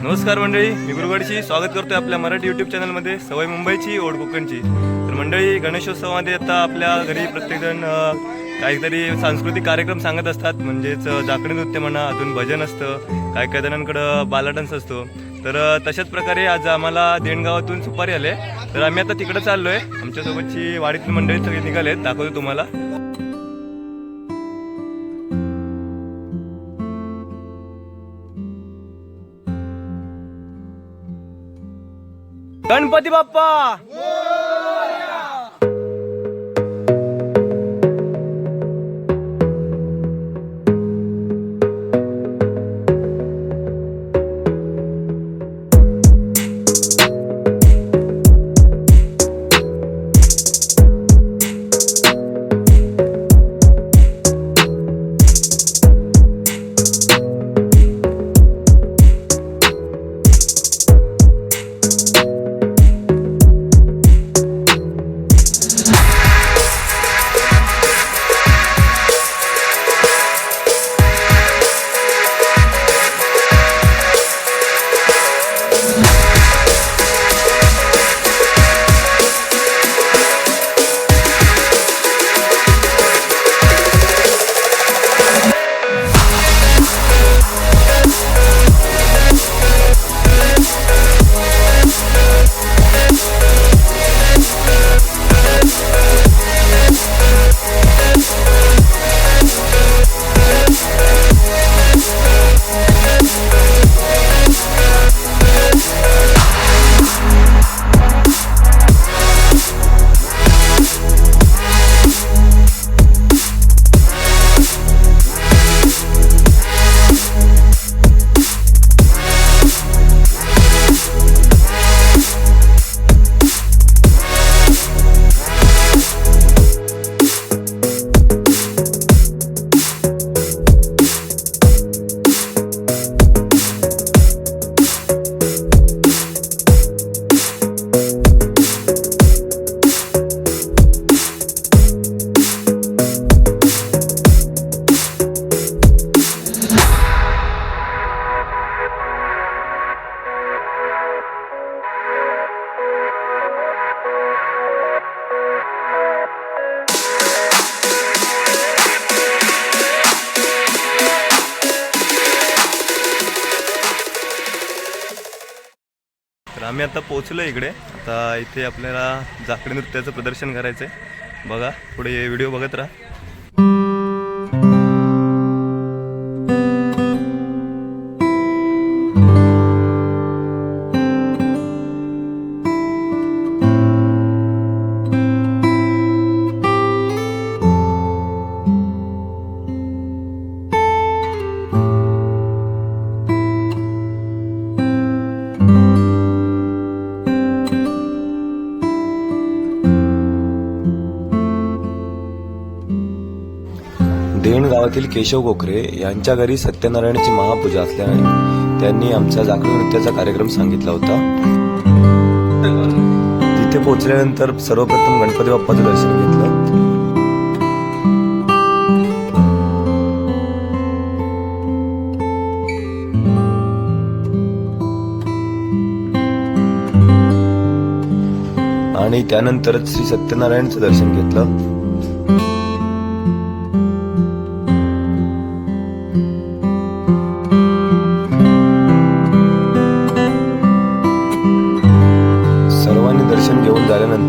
नमस्कार मंडळी मी गुरुगडशी स्वागत करतोय आपल्या मराठी युट्यूब चॅनलमध्ये सवय मुंबईची ओढ कोकणची. तर मंडळी गणेशोत्सवामध्ये आता आपल्या घरी प्रत्येकजण काहीतरी सांस्कृतिक कार्यक्रम सांगत असतात. म्हणजेच अ, जाकडी नृत्य म्हणा अजून भजन असतं काही काही जणांकडं बालाडन्स असतो. तर तशाच प्रकारे आज आम्हाला देणगावातून सुपारी आले. तर आम्ही आता तिकडं चाललोय. आमच्यासोबतची वाडीतील मंडळी सगळे निघालेत. दाखवतो तुम्हाला. गणपती बाप्पा! आम्ही आता पोहोचलो इकडे. आता इथे आपल्याला जाकडी नृत्याचं प्रदर्शन करायचं आहे बघा पुढे व्हिडिओ बघत राहा. गावातील केशव गोखरे यांच्या घरी सत्यनारायणाची महापूजा असल्याने त्यांनी आमचा जाकडी नृत्याचा कार्यक्रम सांगितला होता. तिथे पोहोचल्यानंतर सर्वप्रथम गणपती बाप्पाचं दर्शन घेतलं. आणि त्यानंतरच श्री सत्यनारायणचं दर्शन घेतलं.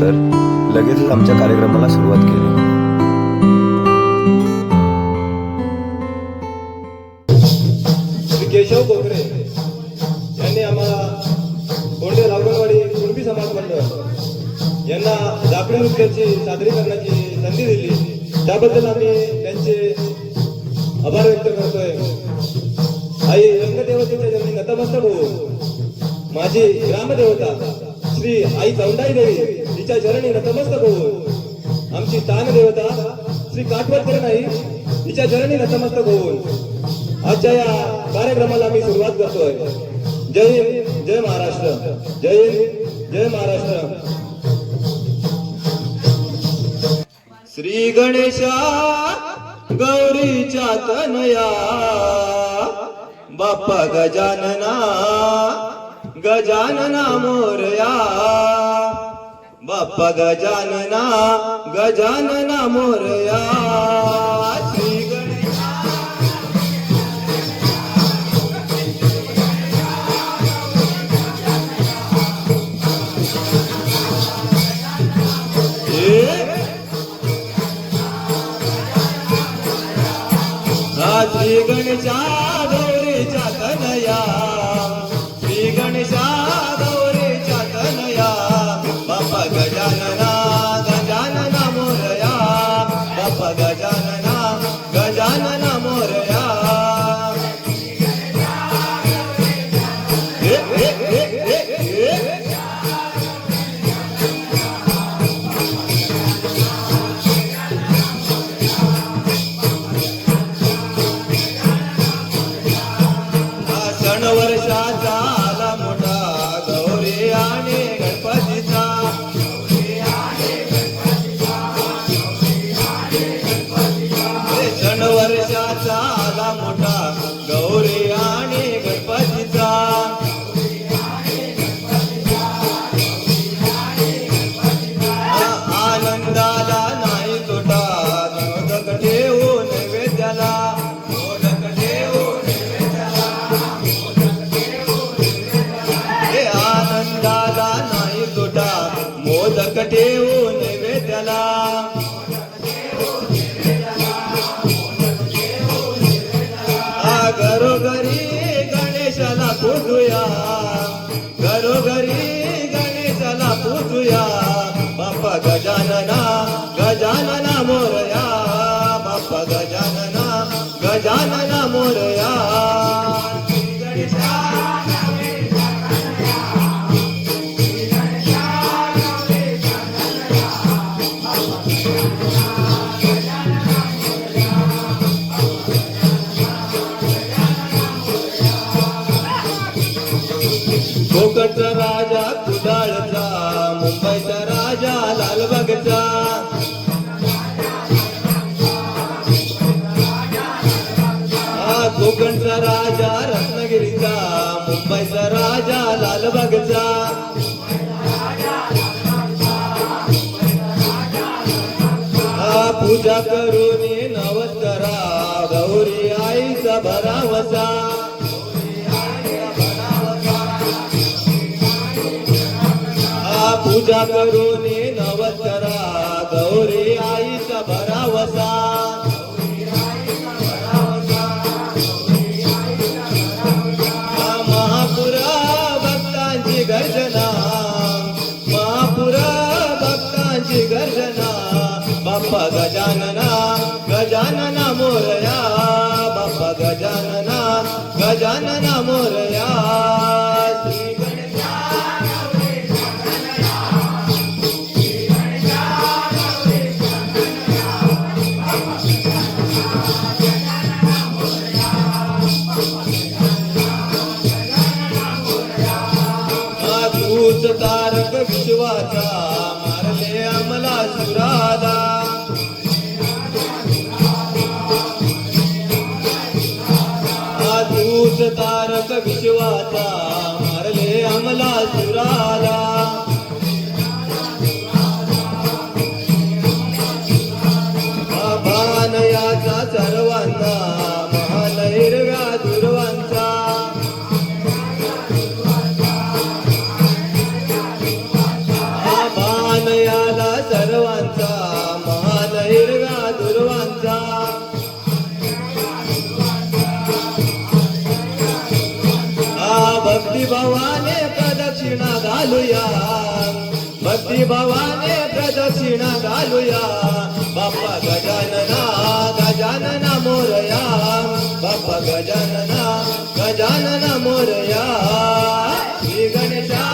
झाल्यानंतर लगेचच आमच्या कार्यक्रमाला सुरुवात केली. केशव गोखरे यांनी आम्हाला गोंडे रावणवाडी कुणबी समाज मंडळ यांना जाकडी नृत्याची सादरीकरणाची संधी दिली. त्याबद्दल आम्ही त्यांचे आभार व्यक्त करतोय. आई रंगदेवतेच्या जन्मी नतमस्तक होऊ माझी ग्रामदेवता श्री आई चौंडाई देवी तिच्या चरणी नतमस्तक होऊन. आमची तानदेवता श्री काठवडकर नाही तिच्या चरणी नतमस्तक होऊन. आजच्या या कार्यक्रमाला आम्ही सुरुवात करतोय. जय हिंद जय महाराष्ट्र. जय हिंद जय महाराष्ट्र. श्री गणेशा गौरीच्या तनया बाप्पा गजानना गजानना मोरया. बाप्पा गजानना गजानना मोरया श्री गणेश करूया घरोघरी पूजा करून नवस्तरा गौरी आईचा भरावसा पूजा करून नवस्तरा गौरी आईचा भरावसा महापुरा भक्तांची गर्जना. महापुरा भक्तांची गर्जना. बाप्पा गजानना गजानना मोरया बाप्पा गजानना गजानना मोरया तारक विश्वाचा मारले अमला सुरादा। गजानना गजानना मोरया. श्री गणेशा.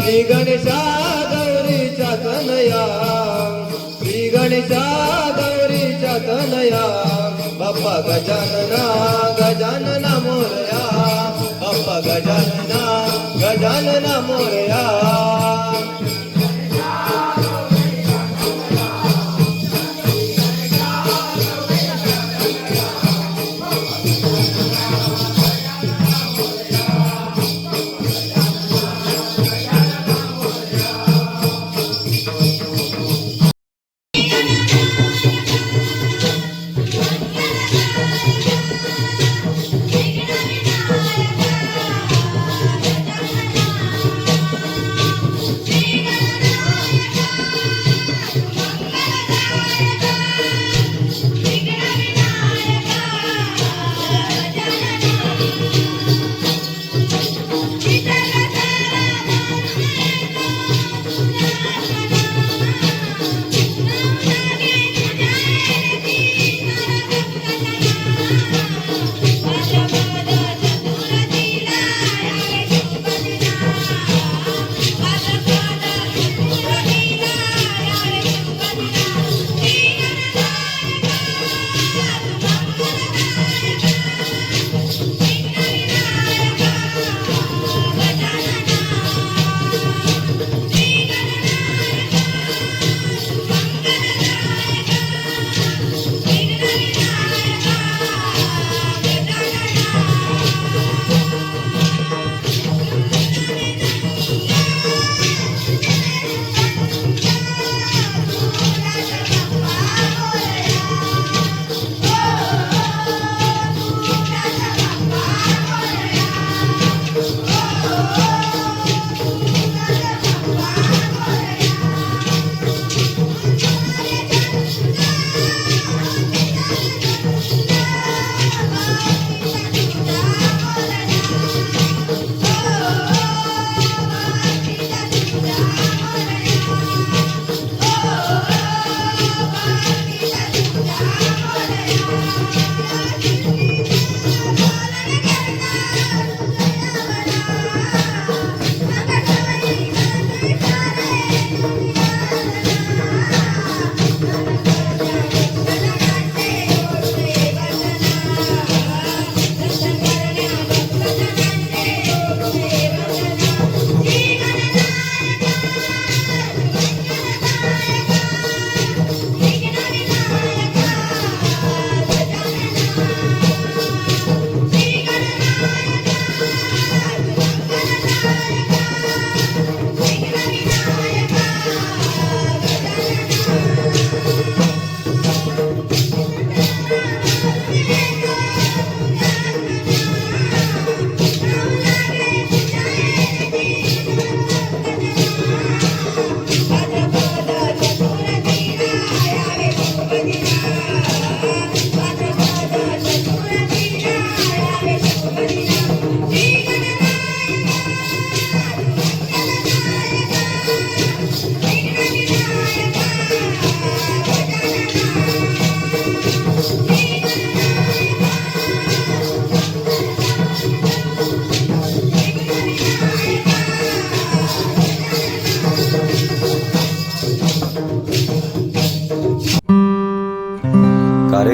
श्री गणेशा गौरीच्या तनया. श्री गणेशा गौरीच्या तनया. बाप्पा गजानना गजानना मोरया बाप्पा गजानना गजानना मोरया।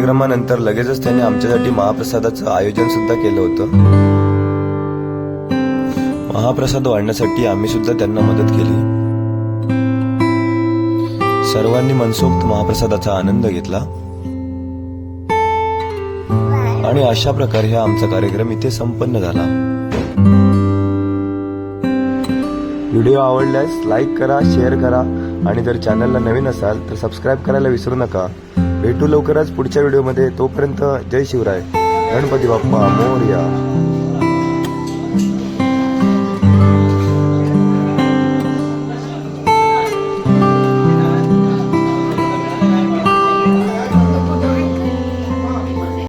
कार्यक्रमानंतर लगेचच त्यांनी आमच्यासाठी महाप्रसादाचं आयोजन सुद्धा केलं होतं. महाप्रसाद वाढण्यासाठी आम्ही सुद्धा त्यांना मदत केली. सर्वांनी मनसोक्त महाप्रसादाचा आनंद घेतला. आणि अशा प्रकारे हा आमचा कार्यक्रम इथे संपन्न झाला. व्हिडिओ आवडल्यास लाईक करा शेअर करा. आणि जर चॅनलला नवीन असाल तर सबस्क्राईब करायला विसरू नका. भेटू लवकरच पुढच्या व्हिडिओमध्ये. तोपर्यंत जय शिवराय. गणपती बाप्पा मोरया.